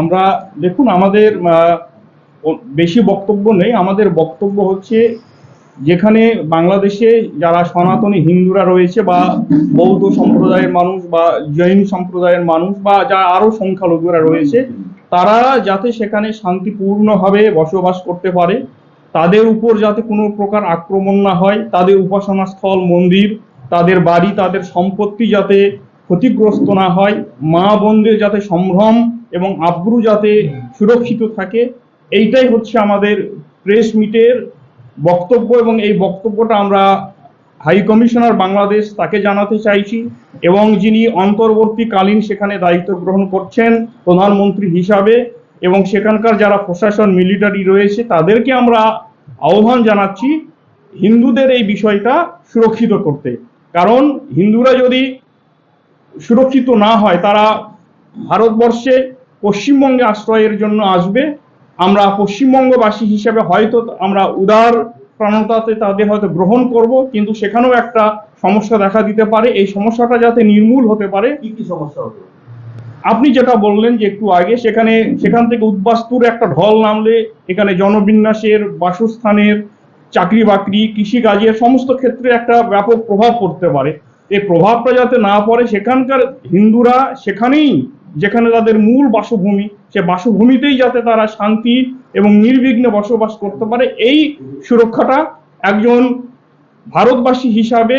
আমরা দেখুন, আমাদের বেশি বক্তব্য নেই। আমাদের বক্তব্য হচ্ছে যেখানে বাংলাদেশে যারা সনাতনী হিন্দুরা রয়েছে বা বৌদ্ধ সম্প্রদায়ের মানুষ বা জৈন সম্প্রদায়ের মানুষ বা যারা আরও সংখ্যালঘুরা রয়েছে, তারা যাতে সেখানে শান্তিপূর্ণভাবে বসবাস করতে পারে, তাদের উপর যাতে কোনো প্রকার আক্রমণ না হয়, তাদের উপাসনা স্থল মন্দির, তাদের বাড়ি, তাদের সম্পত্তি যাতে ক্ষতিগ্রস্ত না হয় মা বোনদের যাতে সম্ভ্রম এবং আব্রু যাতে সুরক্ষিত থাকে এইটাই হচ্ছে আমাদের প্রেস মিটের বক্তব্য এবং এই বক্তব্যটা আমরা হাই কমিশনার বাংলাদেশ তাকে জানাতে চাইছি এবং যিনি অন্তর্বর্তীকালীন সেখানে দায়িত্ব গ্রহণ করছেন প্রধানমন্ত্রী হিসাবে এবং সেখানকার যারা প্রশাসন মিলিটারি রয়েছে তাদেরকে আমরা আহ্বান জানাচ্ছি হিন্দুদের এই বিষয়টা সুরক্ষিত করতে। কারণ হিন্দুরা যদি সুরক্ষিত না হয় তারা ভারতবর্ষে পশ্চিমবঙ্গে আশ্রয়ের জন্য আসবে। আমরা পশ্চিমবঙ্গবাসী হিসেবে হয়তো আমরা উদার প্রাণতাতে তাদের হয়তো গ্রহণ করব কিন্তু সেখানেও একটা সমস্যা দেখা দিতে পারে। এই সমস্যাটা যাতে নির্মূল হতে পারে। কি কি সমস্যা হতো আপনি যেটা বললেন যে একটু আগে সেখানে সেখান থেকে উদ্বাস্তুর একটা ঢল নামলে এখানে জনবিন্যাসের বাসস্থানের চাকরি বাকরি কৃষিকাজের সমস্ত ক্ষেত্রে একটা ব্যাপক প্রভাব পড়তে পারে। এই প্রভাবটা যাতে না পড়ে সেখানকার হিন্দুরা সেখানেই, যেখানে তাদের মূল বাসভূমি, সে বাসভূমিতেই যাতে তারা শান্তি এবং নির্বিঘ্নে বসবাস করতে পারে, এই সুরক্ষাটা একজন ভারতবাসী হিসাবে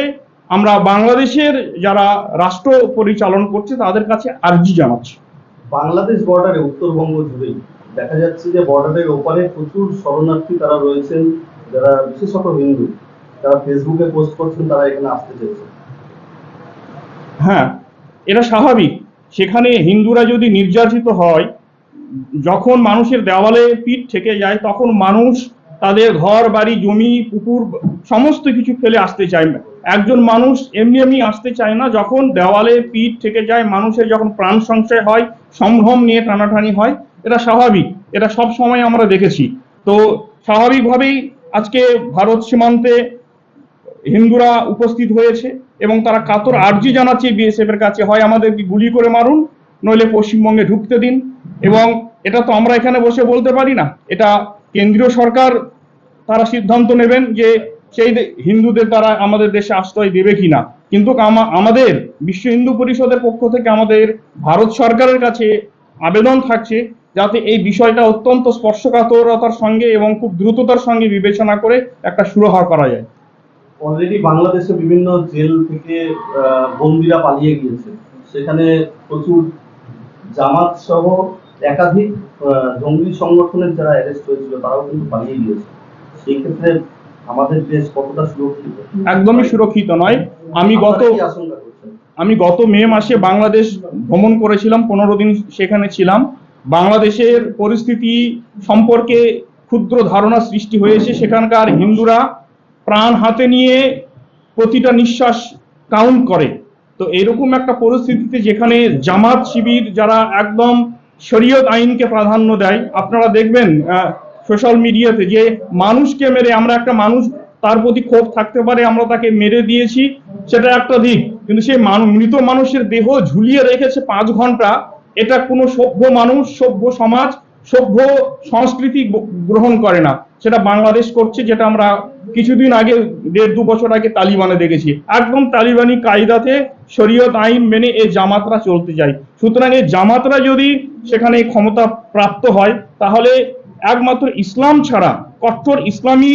আমরা বাংলাদেশের যারা রাষ্ট্র পরিচালন করছে, তাদের কাছে আর্জি জানাচ্ছি। বাংলাদেশ বর্ডারে উত্তরবঙ্গ জুড়েই। দেখা যাচ্ছে যে বর্ডারের ওপারে প্রচুর শরণার্থী তারা রয়েছেন, যারা বিশেষত হিন্দু। তারা ফেসবুকে পোস্ট করছেন, তারা এখানে আসতে চাইছে হ্যাঁ এটা স্বাভাবিক। সেখানে হিন্দুরা যদি নির্যাতিত হয়, যখন মানুষের দেওয়ালে পিঠ থেকে যায়, তখন মানুষ তাদের ঘর, বাড়ি, জমি, পুকুর, সমস্ত কিছু ফেলে আসতে চায় না। একজন মানুষ এমনি এমনি আসতে চায় না, যখন দেওয়ালে পিঠ থেকে যায়, মানুষের যখন প্রাণ সংশয় হয়, সম্ভ্রম নিয়ে টানাটানি হয়, এটা স্বাভাবিক। এটা সব সময় আমরা দেখেছি। তো স্বাভাবিকভাবেই আজকে ভারত সীমান্তে হিন্দুরা উপস্থিত হয়েছে। এবং তারা কাতর আর্জি জানাচ্ছে বিএসএফ এর কাছে, হয় আমাদেরকে গুলি করে মারুন, নইলে পশ্চিমবঙ্গে ঢুকতে দিন। এবং এটা তো আমরা এখানে বসে বলতে পারি না। এটা কেন্দ্রীয় সরকার, তারা সিদ্ধান্ত নেবেন যে সেই হিন্দুদের তারা আমাদের দেশে আশ্রয় দেবে কিনা। কিন্তু আমা- আমাদের বিশ্ব হিন্দু পরিষদের পক্ষ থেকে আমাদের ভারত সরকারের কাছে আবেদন থাকছে যাতে এই বিষয়টা অত্যন্ত স্পর্শকাতরতার সঙ্গে এবং খুব দ্রুততার সঙ্গে বিবেচনা করে একটা সুরাহা করা যায়। অলরেডি বাংলাদেশে বিভিন্ন জেল থেকে বন্দিরা পালিয়ে গিয়েছে। সেখানে প্রচুর জামাত সহ একাধিক জঙ্গি সংগঠনের যারা অ্যারেস্ট হয়েছিল তারাও কিন্তু পালিয়ে গিয়েছে। সেই ক্ষেত্রে আমাদের দেশ কতটা সুরক্ষিত? একদমই সুরক্ষিত নয়। আমি গত আমি গত মে মাসে বাংলাদেশ ভ্রমণ করেছিলাম পনেরো দিন সেখানে ছিলাম। বাংলাদেশের পরিস্থিতি সম্পর্কে ক্ষুদ্র ধারণা সৃষ্টি হয়েছে। সেখানকার হিন্দুরা প্রাণ হাতে নিয়ে প্রতিটা নিঃশ্বাস কাউন্ট করে। তো এরকম একটা পরিস্থিতিতে যেখানে জামাত শিবির যারা একদম শরীয়ত আইনকে প্রাধান্য দেয়, আপনারা দেখবেন সোশ্যাল মিডিয়াতে যে মানুষকে মেরে, আমরা একটা মানুষ, তার প্রতি ক্ষোভ থাকতে পারে, আমরা তাকে মেরে দিয়েছি, সেটা একটা দিক। কিন্তু সেই মৃত মানুষের দেহ ঝুলিয়ে রেখেছে পাঁচ ঘণ্টা, এটা কোনো সভ্য মানুষ, সভ্য সমাজ সভ্য সংস্কৃতি গ্রহণ করে না। সেটা বাংলাদেশ করছে যেটা আমরা কিছুদিন আগে দেড় দু বছর আগে তালিবানে দেখেছি। একদম তালিবানি কায়দাতে শরীয়ত আইন মেনে এই জামাতরা চলতে যায় সুতরাং এই জামাতরা যদি সেখানে ক্ষমতা প্রাপ্ত হয় তাহলে একমাত্র ইসলাম ছাড়া কট্টর ইসলামী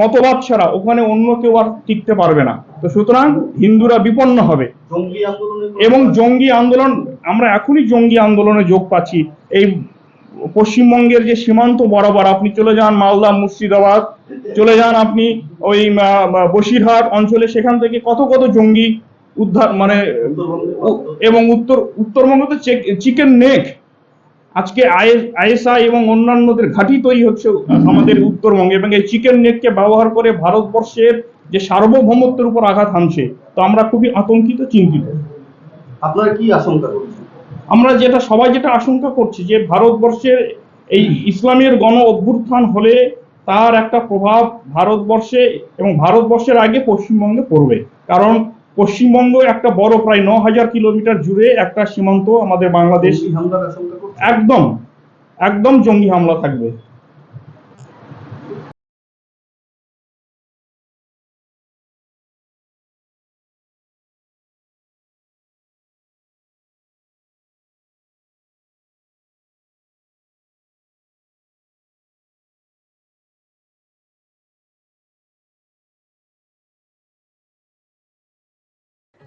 মতবাদ ছাড়া ওখানে অন্য কেউ আর টিকতে পারবে না। তো সুতরাং হিন্দুরা বিপন্ন হবে। এবং জঙ্গি আন্দোলন আমরা এখনই জঙ্গি আন্দোলনে যোগ পাচ্ছি। এই পশ্চিমবঙ্গের যে সীমান্ত বরাবর আপনি চলে যান মালদা, মুর্শিদাবাদ, চলে যান আপনি ওই বসিরহাট অঞ্চলে, সেখান থেকে কত কত জঙ্গি উদ্ধার মানে এবং উত্তর, উত্তরবঙ্গ তো চিকেন নেক। আজকে আইএসআই এবং অন্যান্যদের ঘাঁটি তৈরি হচ্ছে আমাদের উত্তরবঙ্গে এবং এই চিকেন নেককে ব্যবহার করে ভারতবর্ষের যে সার্বভৌমত্বের উপর আঘাত হানছে, তো আমরা খুবই আতঙ্কিত, চিন্তিত। আপনারা কি আশঙ্কা করছেন আমরা যেটা সবাই যেটা আশঙ্কা করছি যে ভারতবর্ষের এই ইসলামের গণ অভ্যুত্থান হলে তার একটা প্রভাব ভারতবর্ষে এবং ভারতবর্ষের আগে পশ্চিমবঙ্গে পড়বে। কারণ পশ্চিমবঙ্গ একটা বড় প্রায় ন হাজার কিলোমিটার জুড়ে একটা সীমান্ত আমাদের বাংলাদেশ। একদম একদম জঙ্গি হামলা থাকবে।